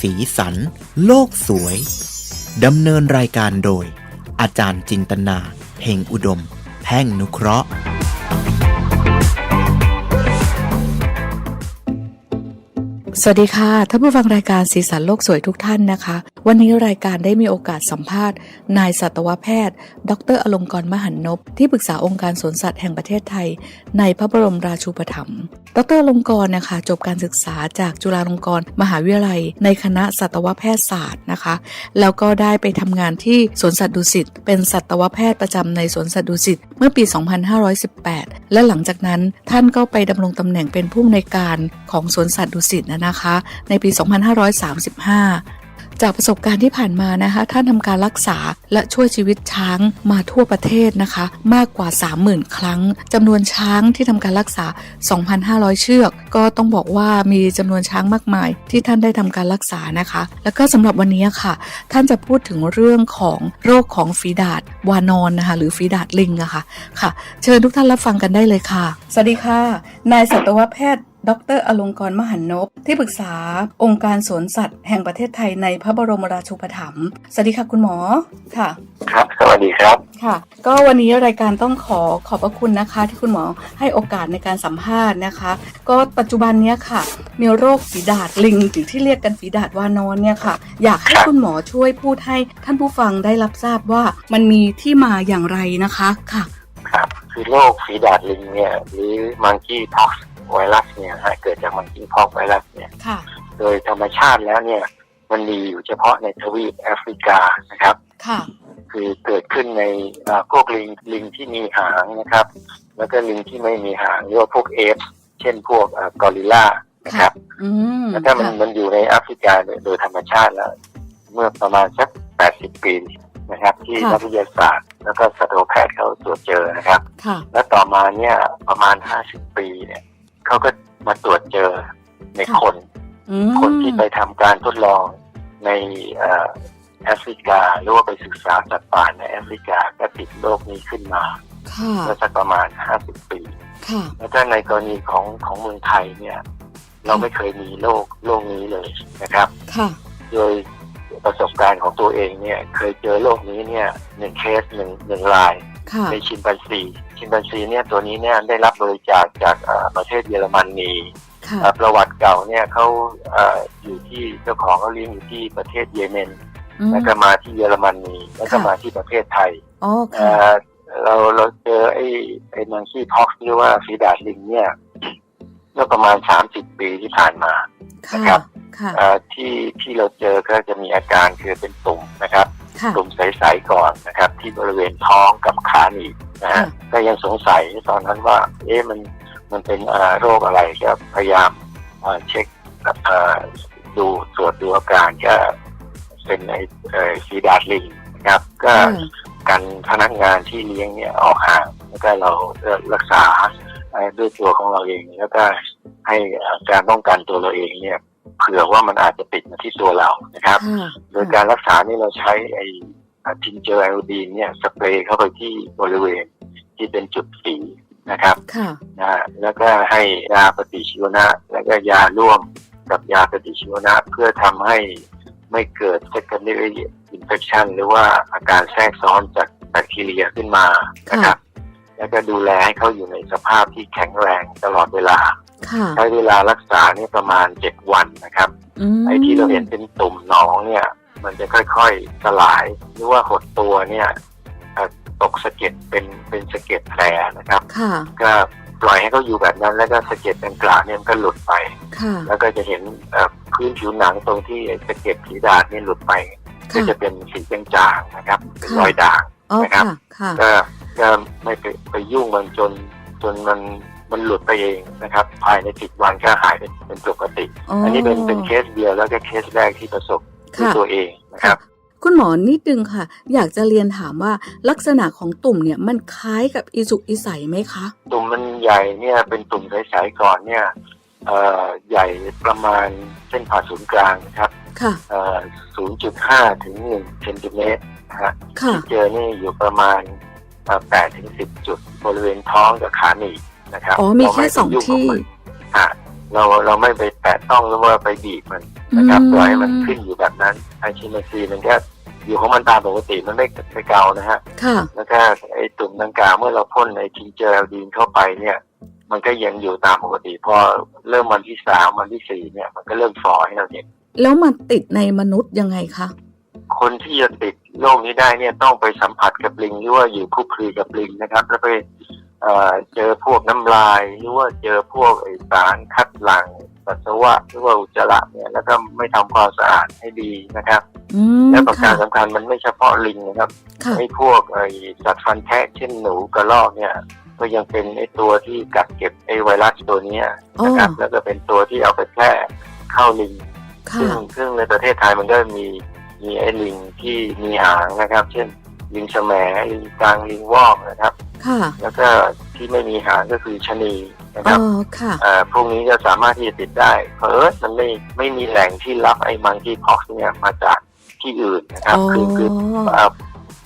สีสัน โลกสวย ดำเนินรายการโดย อาจารย์จินตนาเพ่งอุดม แพ่งนุเคราะห์ สวัสดีค่ะท่านผู้ฟังรายการสีสันโลกสวยทุกท่านนะคะวันนี้รายการได้มีโอกาสสัมภาษณ์ นายสัตวแพทย์ ดรอลงกรมหันนพที่ปรึกษาองค์การสวนสัตว์แห่งประเทศไทย ในพระบรมราชูปถัมภ์ดรอลงกรนะคะจบการศึกษาจากจุฬาลงกรณ์มหาวิทยาลัย ในคณะสัตวแพทยศาสตร์นะคะ แล้วก็ได้ไปทำงานที่สวนสัตว์ดุสิตเป็นสัตวแพทย์ประจำในสวนสัตว์ดุสิตเมื่อปี 2518 และหลังจากนั้นท่านก็ไปดำรงตำแหน่งเป็นผู้อำนวยการของสวนสัตว์ดุสิตนะคะ ในปี 2535 จากประสบการณ์ที่ผ่านมานะคะท่านทำการรักษาและช่วยชีวิตช้างมาทั่วประเทศนะคะ มากกว่า 30,000 ครั้งจำนวนช้างที่ทำการรักษา 2,500 เชือก ก็ต้องบอกว่ามีจำนวนช้างมากมาย ที่ท่านได้ทำการรักษานะคะ แล้วก็สำหรับวันนี้ค่ะ ท่านจะพูดถึงเรื่องของโรคของฝีดาดวานอนนะคะหรือฝีดาดลิงอะค่ะค่ะ เชิญทุกท่านรับฟังกันได้เลยค่ะ สวัสดีค่ะ นายสัตวแพทย์ ดรอลงกรณ์มหันนพที่ปรึกษา องค์การสวนสัตว์ แห่งประเทศไทยในพระบรมราชูปถัมภ์สวัสดีค่ะคุณหมอค่ะ ครับ สวัสดีครับค่ะ ก็วันนี้รายการต้องขอขอบพระคุณนะคะ ที่คุณหมอให้โอกาสในการสัมภาษณ์นะคะ ก็ปัจจุบันเนี้ยค่ะ มีโรคฝีดาดลิงหรือที่เรียกกันฝีดาดวานอนเนี่ยค่ะ อยากให้ครับคุณหมอช่วยพูดให้ท่านผู้ฟังได้รับทราบว่ามันมีที่มาอย่างไรนะคะค่ะ ครับคือโรคฝีดาดลิงเนี่ยหรือมังคีพ็อก ไวรัสเนี่ยฮะเกิดจากมังคีพ็อกไวรัสเนี่ยค่ะ โดยธรรมชาติแล้วเนี่ย มันมีอยู่เฉพาะในทวีปแอฟริกานะครับ ค่ะ คือเกิดขึ้นในเอ่อพวกลิงลิงที่มีหางนะครับ แล้วก็ลิงที่ไม่มีหางหรือว่าพวกเอฟส์เช่นพวกเอ่อกอริลลานะครับอืมแล้วถ้ามันค่ะมันอยู่ในแอฟริกาโดยโดยธรรมชาติแล้ว เมื่อประมาณสัก 80 ปีนะครับ ที่นักวิทยาศาสตร์ แล้วก็สัตวแพทย์เขาตรวจเจอนะครับ ค่ะ แล้วต่อมาเนี่ยประมาณ 50 ปีเนี่ย เขาก็มาตรวจเจอในคนอืมคนที่ไปทำการทดลองในเอ่อแอฟริกาหรือว่าไปศึกษาสัตว์ป่าในแอฟริกาก็ติดโรคนี้ขึ้นมาค่ะเมื่อสักประมาณ 50 ปีค่ะแล้วก็ในกรณีของของเมืองไทยเนี่ย เราไม่เคยมีโรคโรคนี้เลยนะครับค่ะโดยประสบการณ์ของตัวเองเนี่ย เคยเจอโรคนี้เนี่ยหนึ่งเคสหนึ่งหนึ่งรายค่ะ ในชิมแปนซีชิมแปนซีเนี่ยตัวนี้เนี่ยได้รับบริจาคจากเอ่อประเทศเยอรมนีค่ะเอ่อประวัติเก่าเนี่ยเขาเอ่ออยู่ที่เจ้าของเขาเลี้ยงอยู่ที่ประเทศเยเมนอืมแล้วก็มาที่เยอรมนีแล้วก็ค่ะมาที่ประเทศไทยอ๋อเอ่ค่ะอเราเราเจอไอ้ไอ้มังคีพ็อกหรือว่าฝีดาดลิงเนี่ยเมื่อประมาณสามสิบปีที่ผ่านมาค่ะนะครับค่ะเอ่อที่ที่เราเจอก็จะมีอาการคือเป็นตุ่มนะครับค่ะ ตุ่มใสๆก่อนนะครับ ที่บริเวณท้องกับขาหนีบนะฮะค่ะก็ยังสงสัยตอนนั้นว่า เอ๊ะมันมันเป็นอ่าโรคอะไรก็พยายามอ่าเช็คกับอ่าดูตรวจดูอาการก็เป็นไอ้เอ่อฟีดาดลิงนะครับ ก็ค่ะกันพนักงานที่เลี้ยงเนี่ยออกห่างแล้วก็เราเอ่อรักษาเอ่อด้วยตัวของเราเอง แล้วก็ให้อ่าการป้องกันตัวเราเองเนี่ย เผื่อว่ามันอาจจะติดมาที่ตัวเรานะครับค่ะโดยการรักษานี่เราใช้ไอ้ทินเจอร์ไอโอดีนเนี่ยสเปรย์เข้าไปที่บริเวณที่เป็นจุดฝีนะครับค่ะนะฮะแล้วก็ให้ยาปฏิชีวนะ แล้วก็ยาร่วมกับยาปฏิชีวนะ เพื่อทำให้ไม่เกิด secondary infection หรือว่าอาการแทรกซ้อนจากแบคทีเรียขึ้นมานะครับ แล้วก็ดูแลให้เขาอยู่ในสภาพที่แข็งแรงตลอดเวลาค่ะ ใช้เวลารักษานี่ประมาณเจ็ดวันนะครับอืมไอ้ที่เราเห็นเป็นตุ่มหนองเนี่ย มันจะค่อยๆสลายหรือว่าหดตัวเนี่ยเอ่อตกสะเก็ดเป็นเป็นสะเก็ดแผลนะครับค่ะก็ปล่อยให้เขาอยู่แบบนั้น แล้วก็สะเก็ดดังกล่าวเนี่ยมันก็หลุดไปค่ะแล้วก็จะเห็นเอ่อพื้นผิวหนังตรงที่ไอ้สะเก็ดผีดาดเนี่ยหลุดไป ก็ค่ะจะเป็นสีจางๆนะครับเป็นค่ะรอยด่างอ๋อนะครับค่ะค่ะก็ก็ไม่ไปไปยุ่งมันจนจนมัน มันหลุดไปเองนะครับ ภายในสิบวันก็หายเป็นเป็นปกติ อันนี้เป็นเป็นเคสเดียวแล้วก็เคสแรกที่ประสบด้วยค่ะตัวเองนะครับ คุณหมอนิดนึงค่ะ อยากจะเรียนถามว่าลักษณะของตุ่มเนี่ยมันคล้ายกับอีสุกอีใสไหมคะ ตุ่มมันใหญ่เนี่ยเป็นตุ่มใสๆก่อนเนี่ยเอ่อใหญ่ประมาณเส้นผ่าศูนย์กลางนะครับค่ะเอ่อ0.5ถึง1เซนติเมตรนะฮะค่ะที่เจอนี่อยู่ประมาณเอ่อ8ถึง10จุดบริเวณท้องกับขาหนีบ นะครับอ๋อมีเราแค่ไไปสองยุ่กับที่มันอะเราเราไม่ไปแตะต้องหรือว่าไปบีบมันนะครับอืมปล่อยให้มันขึ้นอยู่แบบนั้นไอชิมซีมันก็อยู่ของมันตามปกติมันไม่ไปเกานะฮะค่ะแล้วก็ไอ้ตุ่มดังกล่าวเมื่อเราพ่นในทิงเจอร์ดีนเข้าไปเนี่ย มันก็ยังอยู่ตามปกติ พอเริ่มวันที่สามวันที่สี่เนี่ย มันก็เริ่มฟอให้เราเห็นแล้วมันติดในมนุษย์ยังไงคะคนที่จะติดโรคนี้ได้เนี่ยต้องไปสัมผัสกับลิงหรือว่าอยู่คลุกคลีกับลิงนะครับ แล้วไป เอ่อเจอพวกน้ำลายหรือว่าเจอพวกไอสารคัดหลั่งปัสสาวะหรือว่าอุจจาระเนี่ยแล้วก็ไม่ทำความสะอาดให้ดีนะครับอืมและประกาค่ะรสำคัญมันไม่เฉพาะลิงนะครับค่ะไอ้พวกไอ้สัตว์ฟันแทะเช่นหนูกระรอกเนี่ย ก็ยังเป็นไอ้ตัวที่กัดเก็บไอ้ไวรัสตัวเนี้ยนะครับอ๋อแล้วก็เป็นตัวที่เอาไปแพร่เข้าลิงซึ่งค่ะซึ่งในประเทศไทยมันก็มีมีไอ้ลิงที่มีหางนะครับ เช่นลิงแสมลิงกลางลิงวอกนะครับ ค่ะ แล้วก็ที่ไม่มีหางก็คือชะนีนะคอ๋รับอค่ะอ่าพวกนี้จะสามารถที่จะติดได้ เพราะเอิญมันไม่ไม่มีแหล่งที่รับไอ้มังคีพ็อกเนี่ยมาจากที่อื่นนะครับอ๋อคือคือเอ่อ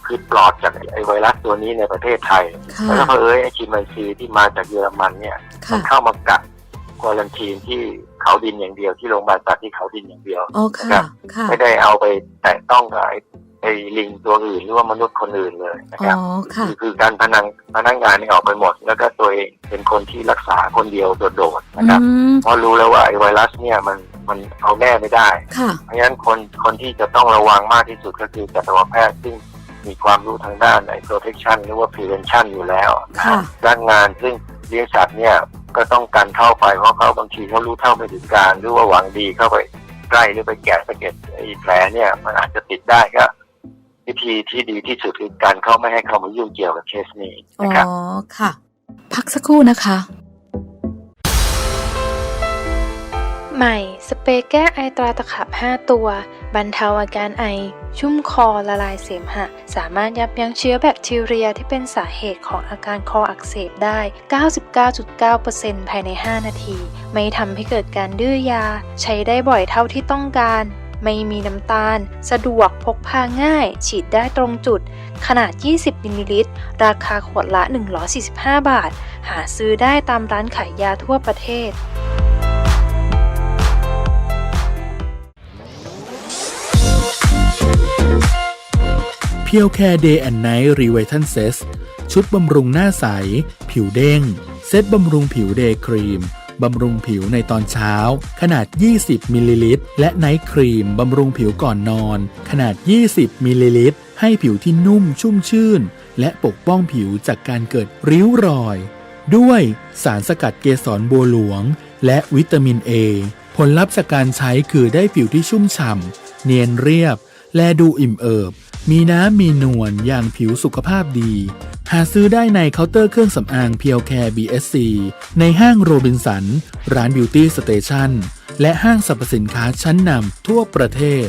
คือปลอดจากไอ้ไวรัสตัวนี้ในประเทศไทยค่ะแล้วก็เพอเอยไอ้ชิมันซีที่มาจากเยอรมันเนี่ยมัค่ะนเข้ามากัดควอลันทีนที่เขาดินอย่างเดียวที่โรงพยาบาลสัตว์ที่เขาดินอย่างเดียวอ๋อค่ะค่ะไม่ได้เอาไปแตะต้องกับไอ้ ไอ้ลิงตัวอื่นหรือว่ามนุษย์คนอื่นเลยนะอ๋ครับอค่ะคือคือการพนังพนักงานนี่ออกไปหมด แล้วก็ตัวเองเป็นคนที่รักษาคนเดียวโดดๆนะครับอืมเพราะรู้แล้วว่าไอ้ไวรัสเนี่ยมันมันเอาแน่ไม่ได้ค่ะเพราะฉะนั้นคนคนที่จะต้องระวังมากที่สุดก็คือสัตวแพทย์ซึ่งมีความรู้ทางด้านไอ้ protection หรือว่า prevention อยู่แล้วนะค่ะด้านงานซึ่งเลี้ยงสัตว์เนี่ยก็ต้องการเข้าไปเพราะเขาบางทีเขารู้เท่าไม่ถึงการ หรือว่าหวังดีเข้าไปใกล้หรือไปแกะสะเก็ดไอ้แผลเนี่ยมันอาจจะติดได้ก็ วิธีที่ดีที่สุดคือการเข้าไม่ให้เข้ามายุ่งเกี่ยวกับเคสนี้อ๋อนะครับค่ะ พักสักครู่นะคะ ใหม่ สเปรย์แก้ไอตราตะขับ 5 ตัว บรรเทาอาการไอ ชุ่มคอละลายเสมหะ สามารถยับยั้งเชื้อแบคทีเรียที่เป็นสาเหตุของอาการคออักเสบได้ 99.9%ภายใน 5 นาที ไม่ทำให้เกิดการดื้อยา ใช้ได้บ่อยเท่าที่ต้องการ ไม่มีน้ำตาล สะดวกพกพาง่าย ฉีดได้ตรงจุด ขนาด 20มิลลิลิตร ราคาขวดละ 145 บาท หาซื้อได้ตามร้านขายยาทั่วประเทศเพียวแคร์เดย์แอนไนท์รีไวทันเซสชุดบำรุงหน้าใส ผิวเด้ง เซตบำรุงผิวเดย์ครีม บำรุงผิวในตอนเช้า ขนาด 20มิลลิลิตรและไนท์ครีมบำรุงผิวก่อนนอน ขนาด 20มิลลิลิตรให้ผิวที่นุ่มชุ่มชื่น และปกป้องผิวจากการเกิดริ้วรอย ด้วยสารสกัดเกสรบัวหลวง และวิตามิน A ผลลัพธ์จากการใช้คือได้ผิวที่ชุ่มฉ่ำเนียนเรียบ และดูอิ่มเอิบ มีน้ำมีนวลอย่างผิวสุขภาพดี หาซื้อได้ในเคาน์เตอร์เครื่องสำอางเพียวแคร์ BSC ในห้างโรบินสัน ร้านบิวตี้สเตชันและห้างสรรพสินค้าชั้นนำทั่วประเทศ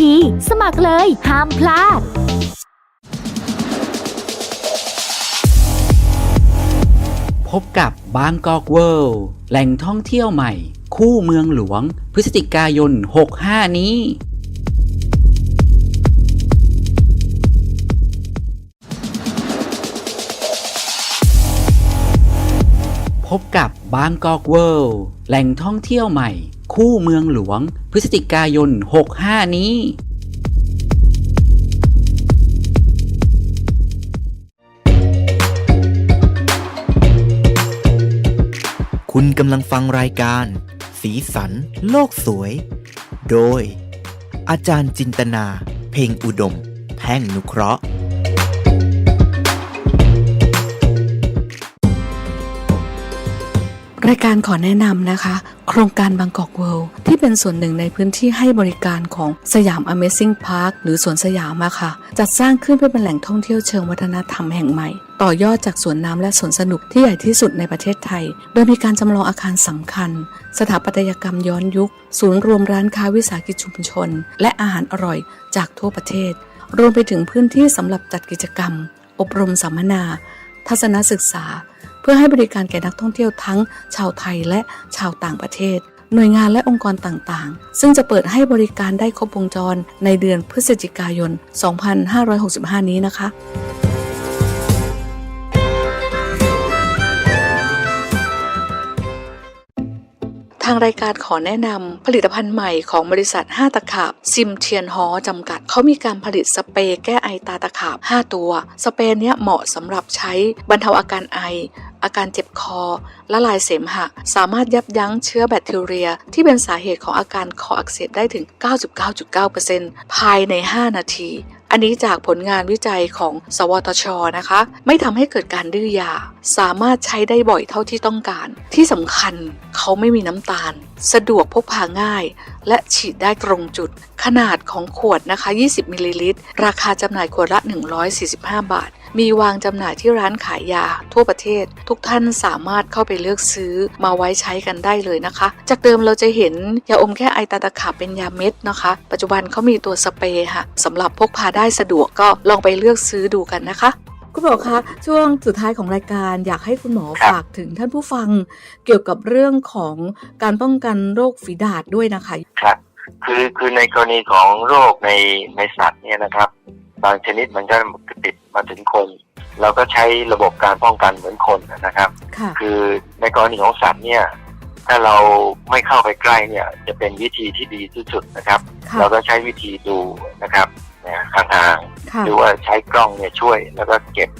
ที สมัครเลย ห้ามพลาดพบกับบางกอกเวิลด์แหล่งท่องเที่ยวใหม่ คู่เมืองหลวง พฤศจิกายน 65 นี้ พบกับบางกอกเวิลด์แหล่งท่องเที่ยวใหม่ คู่เมืองหลวง พฤศจิกายน 65 นี้ คุณกำลังฟังรายการ สีสัน โลกสวย โดย อาจารย์จินตนา เพ่งอุดมแท่งนุเคราะห์ รายการขอแนะนำนะคะ โครงการบางกอกเวิลด์ที่เป็นส่วนหนึ่งในพื้นที่ให้บริการของสยาม Amazing Park หรือสวนสยามอะค่ะ จัดสร้างขึ้นเพื่อเป็นแหล่งท่องเที่ยวเชิงวัฒนธรรมแห่งใหม่ ต่อยอดจากสวนน้ำและสวนสนุกที่ใหญ่ที่สุดในประเทศไทย โดยมีการจำลองอาคารสำคัญ สถาปัตยกรรมย้อนยุค ศูนย์รวมร้านค้าวิสาหกิจชุมชน และอาหารอร่อยจากทั่วประเทศ รวมไปถึงพื้นที่สำหรับจัดกิจกรรม อบรมสัมมนา ทัศนศึกษา เพื่อให้บริการแก่นักท่องเที่ยวทั้งชาวไทยและชาวต่างประเทศ หน่วยงานและองค์กรต่างๆ ซึ่งจะเปิดให้บริการได้ครบวงจรในเดือนพฤศจิกายน 2565 นี้นะคะ ทางรายการขอแนะนำผลิตภัณฑ์ใหม่ของบริษัท 5 ตะขาบซิมเทียนฮอจำกัด เขามีการผลิตสเปรย์แก้ไอตาตะขาบ 5 ตัว สเปรย์เนี้ยเหมาะสำหรับใช้บรรเทาอาการไอ อาการเจ็บคอ ละลายเสมหะ สามารถยับยั้งเชื้อแบคทีเรีย ที่เป็นสาเหตุของอาการคออักเสบได้ถึง 99.9%ภายใน 5 นาที อันนี้จากผลงานวิจัยของ สวทชนะคะ ไม่ทำให้เกิดการดื้อยา สามารถใช้ได้บ่อยเท่าที่ต้องการ ที่สำคัญเขาไม่มีน้ำตาล สะดวกพกพาง่าย และฉีดได้ตรงจุด ขนาดของขวดนะคะ 20มิลลิลิตรราคาจำหน่ายขวดละ 145 บาท มีวางจำหน่ายที่ร้านขายยาทั่วประเทศ ทุกท่านสามารถเข้าไปเลือกซื้อมาไว้ใช้กันได้เลยนะคะ จากเดิมเราจะเห็นยาอมแค่ไอตาตะขาบเป็นยาเม็ดนะคะ ปัจจุบันเขามีตัวสเปรย์ค่ะสำหรับพกพาได้สะดวกก็ลองไปเลือกซื้อดูกันนะคะคุณหมอคะช่วงสุดท้ายของรายการอยากให้คุณหมอครับฝากถึงท่านผู้ฟัง เกี่ยวกับเรื่องของการป้องกันโรคฝีดาษด้วยนะคะ ครับ คือคือในกรณีของโรคในในสัตว์เนี่ยนะครับ บางชนิดมันก็ติดมาถึงคน เราก็ใช้ระบบการป้องกันเหมือนคนนะครับค่ะคือในกรณีของสัตว์เนี่ยถ้าเราไม่เข้าไปใกล้เนี่ย จะเป็นวิธีที่ดีที่สุดนะครับค่ะเราก็ใช้วิธีดูนะครับเนี่ยห่างๆค่ะหรือว่าใช้กล้องเนี่ยช่วยแล้วก็เก็บ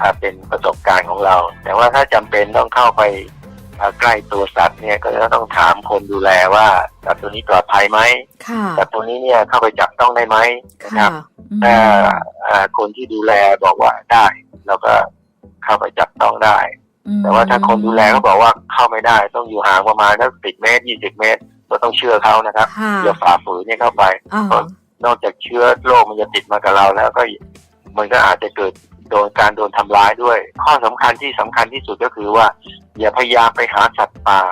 อ่าเป็นประสบการณ์ของเรา แต่ว่าถ้าจำเป็นต้องเข้าไปอ่า ใกล้ตัวสัตว์เนี่ยก็จะต้องถามคนดูแลว่าสัตว์ตัวนี้ปลอดภัยไหมค่ะสัตว์ตัวนี้เนี่ยเข้าไปจับต้องได้ไหมนะคค่ะรับอืมถ้าอ่าคนที่ดูแลบอกว่าได้เราก็เข้าไปจับต้องได้ แต่ว่าถ้าคนดูแลเขาบอกว่าเข้าไม่ได้ ต้องอยู่ห่างประมาณสักสิบเมตรยี่สิบเมตร ก็ต้องเชื่อเขานะครับค่ะอย่าฝ่าฝืนเนี่ยเข้าไปอ่าก็นอกจากเชื้อโรคมันจะติดมากับเราแล้วก็มันก็อาจจะเกิด โดนการโดนทำร้ายด้วย ข้อสำคัญที่สำคัญที่สุดก็คือว่า อย่าพยายามไปหาสัตว์ป่า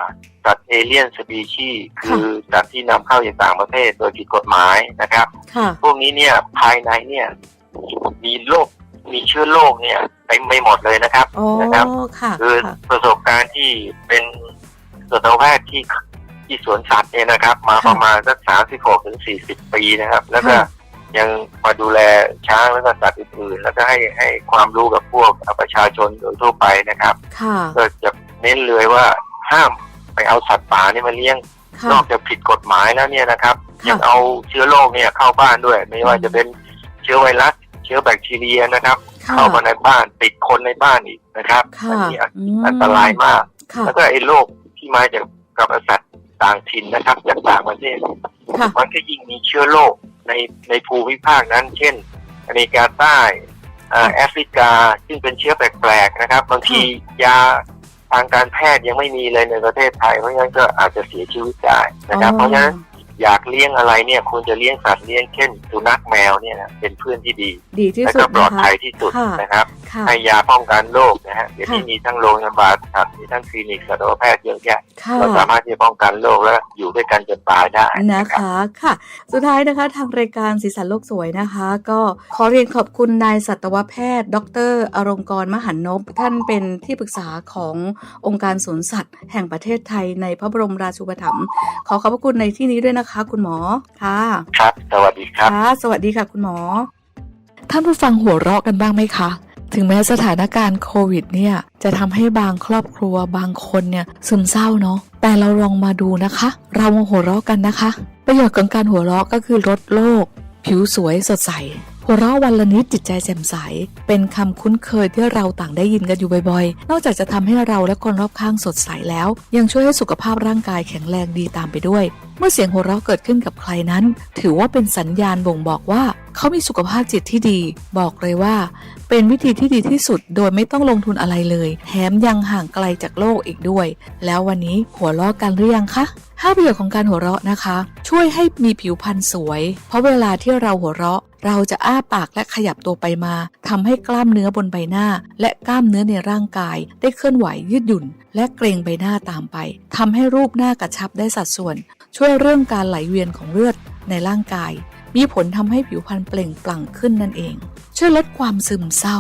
สัตว์เอเลี่ยนสปีชีส์คือสัตว์ที่นำเข้าจากต่างประเทศโดยผิดกฎหมายนะครับค่ะพวกนี้เนี่ยภายในเนี่ยมีโรคมีเชื้อโรคเนี่ยเต็มไปหมดเลยนะครับโอ้นะครับค่ะคือค่ะประสบการณ์ที่เป็นสัตวแพทย์ที่ที่สวนสัตว์เนี่ยนะครับ มาค่ะประมาณสักสามสิบหกถึงสี่สิบปีนะครับ แล้วก็ค่ะ ยังมาดูแลช้างแล้วก็สัตว์อื่นๆ แล้วก็ให้ให้ความรู้กับพวกประชาชนโดยทั่วไปนะครับค่ะก็จะเน้นเลยว่าห้ามไปเอาสัตว์ป่านี่มาเลี้ยงค่ะนอกจากผิดกฎหมายแล้วเนี่ยนะครับค่ะยังเอาเชื้อโรคเนี่ยเข้าบ้านด้วย ไม่ว่าจะเป็นเชื้อไวรัส เชื้อแบคทีเรียนะครับค่ะเข้ามาในบ้านติดคนในบ้านอีกนะครับค่ะอันี้มอันตรายมากค่ะแล้วก็ไอ้โรคที่มาจากกับสัตว์ต่างถิ่นนะครับจากต่างประเทศค่ะมันก็ยิ่งมีเชื้อโรค ในในภูมิภาคนั้น เช่น อเมริกาใต้อ่าแอฟริกาซึ่งเป็นเชื้อแปลกๆนะครับ บางทียาทางการแพทย์ยังไม่มีเลยในประเทศไทย เพราะฉะนั้นก็อาจจะเสียชีวิตได้นะครับ เพราะฉะนั้นอยากเลี้ยงอะไรเนี่ยควรจะเลี้ยงสัตว์เลี้ยงเช่นสุนัขแมวเนี่ยนะเป็นเพื่อนที่ดีดีที่และสุก็ดปลอนะดคะภัยที่สุดค่ะนะครับค่ะ ให้ยาป้องกันโรคนะฮะเดี๋ยวนี้ค่ะมีทั้งโรงพยาบาลสัตว์มีทั้งคลินิกสัตวแพทย์เยอะแยะค่ะเราสามารถที่จะป้องกันโรคและอยู่ด้วยกันจนตายได้นะนะครับคะค่ะ สุดท้ายนะคะทางรายการสีสันโลกสวยนะคะ ก็ขอเรียนขอบคุณนายสัตวแพทย์ ดรอรงกรมหันนพท่านเป็นที่ปรึกษาขององค์การสวนสัตว์ แห่งประเทศไทยในพระบรมราชูปถัมภ์ขอขอบพระคุณในที่นี้ด้วยนะคะ คุณหมอค่ะ ครับ สวัสดีครับค่ะสวัสดีค่ะ คุณหมอท่านผู้ฟังหัวเราะกันบ้างไหมคะ ถึงแม้สถานการณ์โควิดเนี่ยจะทำให้บางครอบครัวบางคนเนี่ยซึมเศร้าเนาะแต่เราลองมาดูนะคะ เรามาหัวเราะกันนะคะ ประโยชน์ของการหัวเราะก็คือลดโรคผิวสวยสดใสหัวเราะวันละนิดจิตใจแจ่มใส เป็นคำคุ้นเคยที่เราต่างได้ยินกันอยู่บ่อยๆ นอกจากจะทำให้เราและคนรอบข้างสดใสแล้ว ยังช่วยให้สุขภาพร่างกายแข็งแรงดีตามไปด้วย เมื่อเสียงหัวเราะเกิดขึ้นกับใครนั้น ถือว่าเป็นสัญญาณบ่งบอกว่า เขามีสุขภาพจิตที่ดี บอกเลยว่า เป็นวิธีที่ดีที่สุดโดยไม่ต้องลงทุนอะไรเลย แถมยังห่างไกลจากโลกอีกด้วย แล้ววันนี้หัวเราะกันหรือยังคะห้าประโยชน์ของการหัวเราะนะคะ ช่วยให้มีผิวพรรณสวย เพราะเวลาที่เราหัวเราะเราจะอ้าปากและขยับตัวไปมาทำให้กล้ามเนื้อบนใบหน้า และกล้ามเนื้อในร่างกาย ได้เคลื่อนไหวยืดหยุ่น และเกรงใบหน้าตามไปทำให้รูปหน้ากระชับได้สัดส่วน ช่วยเรื่องการไหลเวียนของเลือดในร่างกาย มีผลทำให้ผิวพรรณเปล่งปลั่งขึ้นนั่นเอง ช่วยลดความซึมเศร้า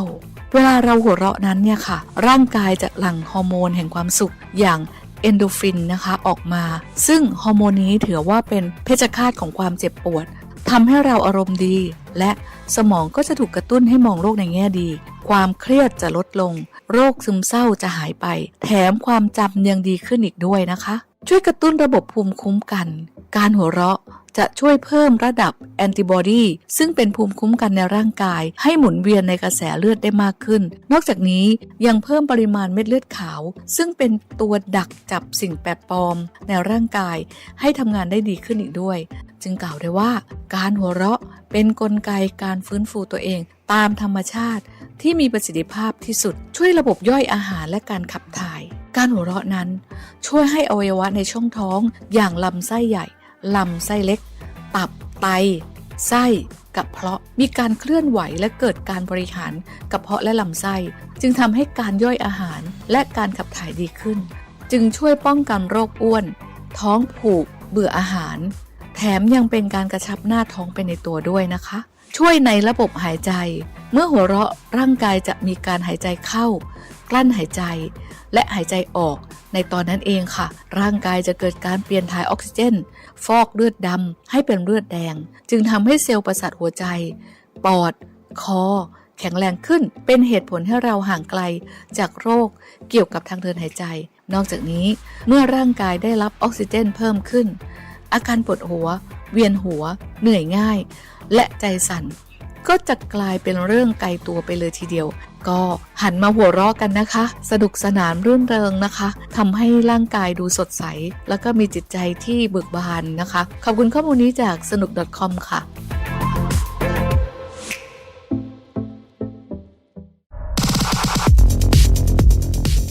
เวลาเราหัวเราะนั้นเนี่ยค่ะ ร่างกายจะหลั่งฮอร์โมนแห่งความสุขอย่างเอนโดฟินนะคะออกมา ซึ่งฮอร์โมนนี้ถือว่าเป็นเพชฌฆาตของความเจ็บปวดทำให้เราอารมณ์ดี และสมองก็จะถูกกระตุ้นให้มองโลกในแง่ดี ความเครียดจะลดลง โรคซึมเศร้าจะหายไป แถมความจำยังดีขึ้นอีกด้วยนะคะ ช่วยกระตุ้นระบบภูมิคุ้มกัน การหัวเราะจะช่วยเพิ่มระดับแอนติบอดีซึ่งเป็นภูมิคุ้มกันในร่างกาย ให้หมุนเวียนในกระแสเลือดได้มากขึ้น นอกจากนี้ยังเพิ่มปริมาณเม็ดเลือดขาว ซึ่งเป็นตัวดักจับสิ่งแปลกปลอม ในร่างกาย ให้ทำงานได้ดีขึ้นอีกด้วย จึงกล่าวได้ว่า การหัวเราะเป็นนกลไกการฟื้นฟูตัวเอง ตามธรรมชาติที่มีประสิทธิภาพที่สุด ช่วยระบบย่อยอาหารและการขับถ่าย การหัวเราะนั้นช่วยให้อวัยวะในช่องท้องอย่างลำไส้ใหญ่ ลำไส้เล็ก ตับ ไต ไส้กระเพาะมีการเคลื่อนไหวและเกิดการบริหารกระเพาะและลำไส้ จึงทำให้การย่อยอาหารและการขับถ่ายดีขึ้น จึงช่วยป้องกันโรคอ้วน ท้องผูก เบื่ออาหาร แถมยังเป็นการกระชับหน้าท้องไปในตัวด้วยนะคะ ช่วยในระบบหายใจ เมื่อหัวเราะร่างกายจะมีการหายใจเข้า กลั้นหายใจ และหายใจออก ในตอนนั้นเองค่ะ ร่างกายจะเกิดการเปลี่ยนถ่ายออกซิเจน ฟอกเลือดดำให้เป็นเลือดแดง จึงทำให้เซลล์ประสาทหัวใจ ปอด คอ แข็งแรงขึ้น เป็นเหตุผลให้เราห่างไกลจากโรคเกี่ยวกับทางเดินหายใจ นอกจากนี้เมื่อร่างกายได้รับออกซิเจนเพิ่มขึ้น อาการปวดหัว เวียนหัว เหนื่อยง่าย และใจสั่น ก็จะกลายเป็นเรื่องไกลตัวไปเลยทีเดียว ก็หันมาหัวเราะกันนะคะ สนุกสนานรื่นเริงนะคะทำให้ร่างกายดูสดใส แล้วก็มีจิตใจที่เบิกบานนะคะ ขอบคุณข้อมูลนี้จากสนุก .com ค่ะ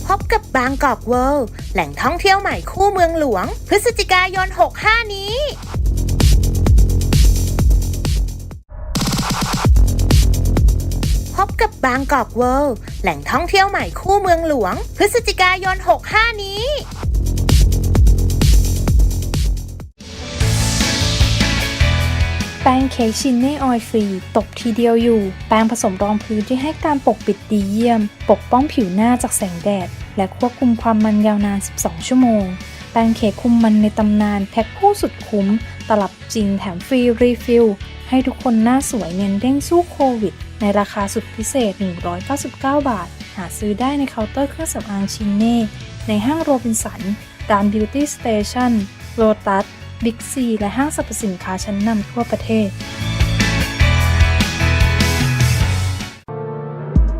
พบกับบางกอกเวิลด์แหล่งท่องเที่ยวใหม่คู่เมืองหลวง พฤศจิกายน 65 นี้ กับบางกอกเวิลด์แหล่งท่องเที่ยวใหม่คู่เมืองหลวง พฤศจิกายน 65 นี้แป้งเค้กชินเน่ออยฟรีตบทีเดียวอยู่ แป้งผสมรองพื้นที่ให้การปกปิดดีเยี่ยม ปกป้องผิวหน้าจากแสงแดด และควบคุมความมันยาวนาน 12 ชั่วโมง แป้งเค้กคุมมันในตำนานแพ็คคู่สุดคุ้ม ตลับจริงแถมฟรีรีฟิลให้ทุกคนหน้าสวยเน้นเด้งสู้โควิด ในราคาสุดพิเศษ 199 บาท หาซื้อได้ในเคาน์เตอร์เครื่องสำอางชินเน่ ในห้างโรบินสัน ร้านบิวตี้สเตชันโ t ตัสบิ๊กซีและห้างสรรพสินค้าชั้นนำทั่วประเทศ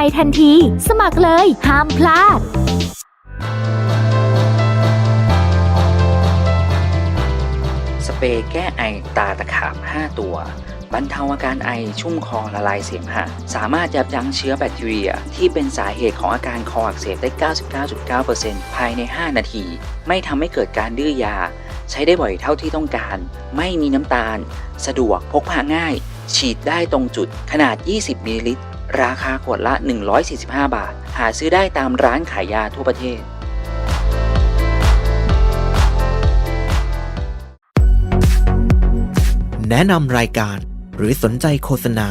รทันที สมัครเลย ห้ามพลาดสเปรย์แก้ไอตาตะขาบ 5 ตัว บรรเทาอาการไอชุ่มคอละลายเสมหะ สามารถยับยั้งเชื้อแบคทีเรีย ที่เป็นสาเหตุของอาการคออักเสบได้ 99.9%ภายใน 5 นาที ไม่ทำให้เกิดการดื้อยา ใช้ได้บ่อยเท่าที่ต้องการ ไม่มีน้ำตาล สะดวกพกพาง่าย ฉีดได้ตรงจุดขนาด 20มิลลิลิตร ราคาขวดละ 145 บาท หาซื้อได้ตามร้านขายยาทั่วประเทศแนะนำรายการหรือสนใจโฆษณา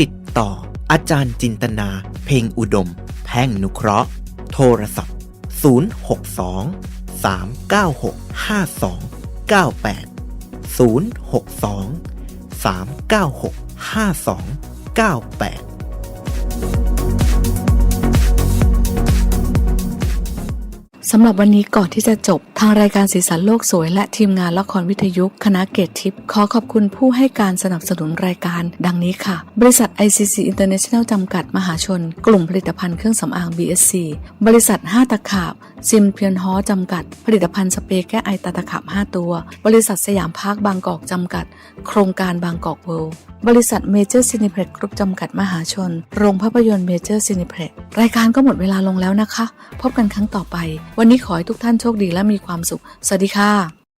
ติดต่อ อาจารย์จินตนา เพ่งอุดม แพ่งนุเคราะห์ โทรศัพท์ 062 396 5298 062 396 5298 สำหรับวันนี้ก่อนที่จะจบทางรายการสีสันโลกสวยและทีมงานละครวิทยุคณะเกตทิพย์ขอขอบคุณผู้ให้การสนับสนุนรายการ ดังนี้ค่ะ บริษัท ICC International จำกัดมหาชน กลุ่มผลิตภัณฑ์เครื่องสำอาง BSC บริษัท 5 ตะขาบ ซิมเพียนฮอจำกัด ผลิตภัณฑ์สเปรย์แก้ไอตาตะขับ5 ตัว บริษัทสยามพาร์คบางกอกจำกัด โครงการบางกอกเวิลด์บริษัทเมเจอร์ซินิเพล็กกรุ๊ปจำกัดมหาชน โรงภาพยนตร์เมเจอร์ซินิเพล็กรายการก็หมดเวลาลงแล้วนะคะ พบกันครั้งต่อไป วันนี้ขอให้ทุกท่านโชคดีและมีความสุข สวัสดีค่ะ